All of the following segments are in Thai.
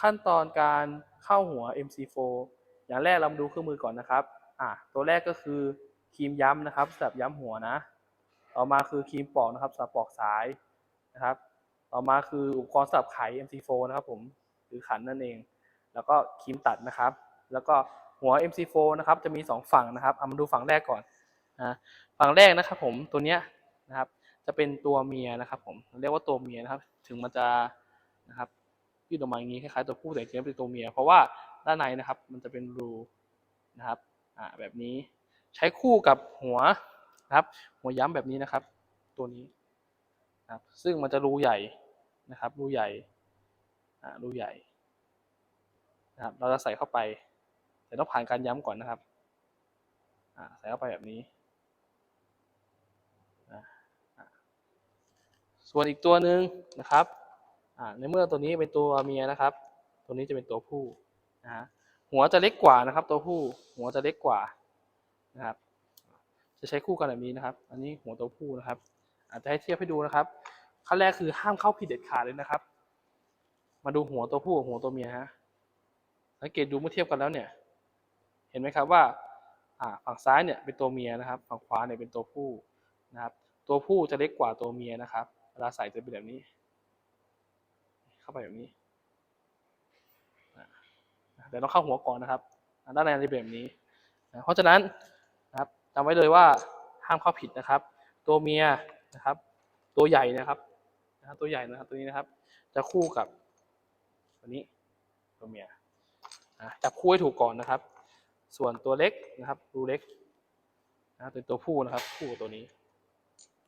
ขั้นตอนการเข้าหัว MC4 อย่างแรกเรามาดูเครื่องมือก่อนนะครับอ่าตัวแรกก็คือครีมย้ำนะครับสำหรับย้ำหัวนะ ต่อมาคือครีมปอกนะครับสำหรับปอกสายนะครับ ต่อมาคืออุปกรณ์สำหรับไข MC4 นะครับผมหรือขันนั่นเอง แล้วก็ครีมตัดนะครับ แล้วก็หัว MC4 นะครับจะมี 2 ฝั่งนะครับเอามาดูฝั่งแรกก่อนนะฝั่งแรกนะครับผมตัวเนี้ยนะครับจะเป็นตัวเมียนะครับผมเรียกว่าตัวเมียนะครับ ถึงมันจะนะครับ ยืดออกมาอย่างนี้คล้ายๆตัวผู้แต่จริงๆเป็นตัวเมีย เพราะว่าด้านในนะครับมันจะเป็นรูนะครับอ่าแบบนี้ใช้คู่กับหัวนะครับ หัวย้ำแบบนี้นะครับ ตัวนี้นะครับซึ่งมันจะรูใหญ่นะครับรูใหญ่อ่ารูใหญ่นะครับเราจะใส่เข้าไป แต่ต้องผ่านการย้ำก่อนนะครับอ่าใส่เข้าไปแบบนี้ส่วนอีกตัวหนึ่งนะครับ ในเมื่อตัวนี้เป็นตัวเมียนะครับ ตัวนี้จะเป็นตัวผู้นะฮะหัวจะเล็กกว่านะครับ ตัวผู้ หัวจะเล็กกว่านะครับ จะใช้คู่กันแบบนี้นะครับ อันนี้หัวตัวผู้นะครับ อาจจะให้เทียบให้ดูนะครับขั้นแรกคือห้ามเข้าผิดเด็ดขาดเลยนะครับ มาดูหัวตัวผู้กับหัวตัวเมียฮะสังเกตดูเมื่อเทียบกันแล้วเนี่ย เห็นไหมครับว่าอ่าฝั่งซ้ายเนี่ยเป็นตัวเมียนะครับ ฝั่งขวาเนี่ยเป็นตัวผู้นะครับ ตัวผู้จะเล็กกว่าตัวเมียนะครับเวลาใส่จะเป็นแบบนี้ เข้าไปแบบนี้เดี๋ยวต้องเข้าหัวก่อนนะครับด้านในจะเป็นแบบนี้ เพราะฉะนั้นนะครับจำไว้เลยว่าห้ามเข้าผิดนะครับ ตัวเมียนะครับ ตัวใหญ่นะครับนะตัวใหญ่นะครับตัวนี้นะครับ จะคู่กับตัวนี้ตัวเมียอะจับคู่ให้ถูกก่อนนะครับ ส่วนตัวเล็กนะครับรูเล็กนะครับเป็นตัวผู้นะครับ คู่ตัวนี้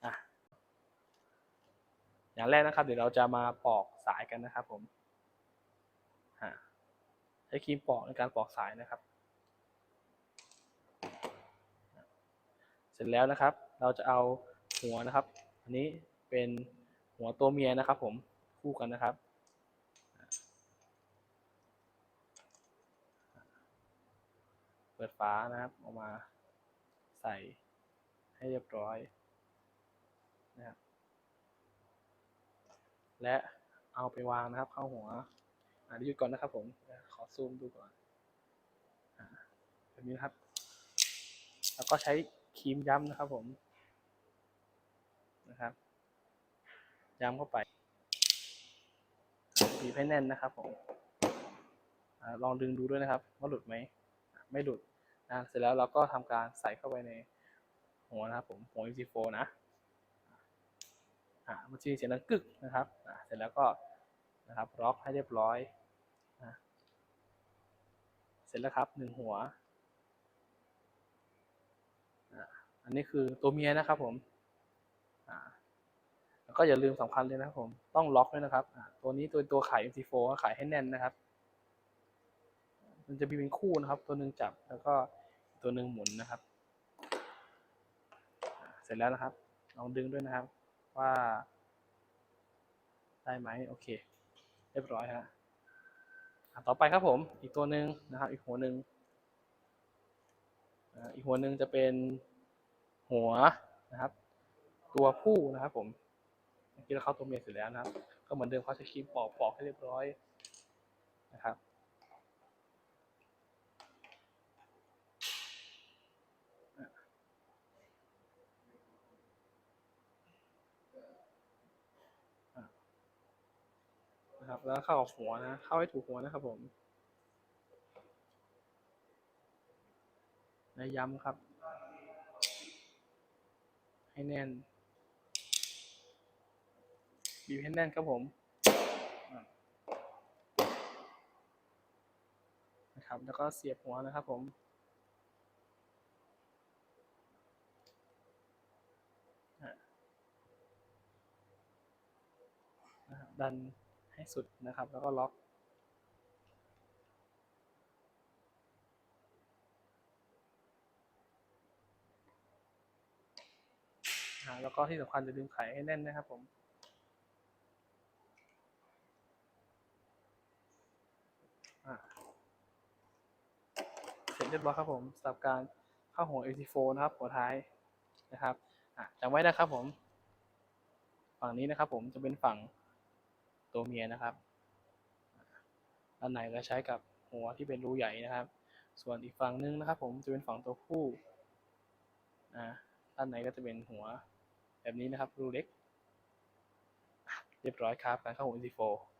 อะ อย่างแรกนะครับ เดี๋ยวเราจะมาปอกสายกันนะครับ ผมใช้ครีมปอกในการปอกสายนะครับ เสร็จแล้วนะครับ เราจะเอาหัวนะครับ อันนี้เป็นหัวตัวเมียนะครับ ผมคู่กันนะครับเปิดฝานะครับออกมาใส่ให้เรียบร้อยนะครับ และเอาไปวางนะครับ เข้าหัวอ่าหยุดก่อนนะครับ ผมขอซูมดูก่อนอ่าแบบนี้นะครับ แล้วก็ใช้ครีมย้ำนะครับ ผมนะครับ ย้ำเข้าไปบีบให้แน่นนะครับ ผมอลองดึงดูด้วยนะครับ ว่าหลุดไหมไม่หลุดนะเสร็จแล้วเราก็ทำการใส่เข้าไปในหัวนะครับผมหัว MC4 นะ มันจะมีเสียงดังกึกนะครับเสร็จแล้วก็นะครับล็อกให้เรียบร้อยนะเสร็จแล้วครับหนึ่งหัว อันนี้คือตัวเมียนะครับผมแล้วก็อย่าลืมสำคัญเลยนะครับผม ต้องล็อกด้วยนะครับ ตัวนี้ตัวตัวไข่ MC4 ไข่ให้แน่นนะครับ มันจะมีเป็นคู่นะครับ ตัวหนึ่งจับแล้วก็ตัวหนึ่งหมุนนะครับ เสร็จแล้วนะครับ ลองดึงด้วยนะครับ ว่า ได้ไหมโอเค เรียบร้อยฮะต่อไปครับผม อีกตัวหนึ่งนะครับ อีกหัวหนึ่งอีกหัวหนึ่งจะเป็นหัวนะครับ ตัวผู้นะครับผมเมื่อกี้เราเข้าตัวเมียเสร็จแล้วนะครับ ก็เหมือนเดิมเขาจะครีมปอกปอกให้เรียบร้อยนะครับ นะครับ แล้วเข้ากับหัวนะ เข้าให้ถูกหัวนะครับผมและย้ำครับ ให้แน่น บีบให้แน่นครับผมนะครับ แล้วก็เสียบหัวนะครับผมดัน ให้สุดนะครับ แล้วก็ล็อกแล้วก็ที่สำคัญจะดึงไขให้แน่นนะครับผมเสร็จเรียบร้อยครับผมสำหรับการเข้าหัว AC4 นะครับหัวท้ายนะครับจำไว้นะครับผม ฝั่งนี้นะครับผมจะเป็นฝั่ง ตัวเมียนะครับด้านในก็ใช้กับหัวที่เป็นรูใหญ่นะครับ ส่วนอีกฝั่งนึงนะครับ ผมจะเป็นฝั่งตัวผู้อ่าด้านในก็จะเป็นหัวแบบนี้นะครับรูเล็ก เรียบร้อยครับการเข้าหัว NC4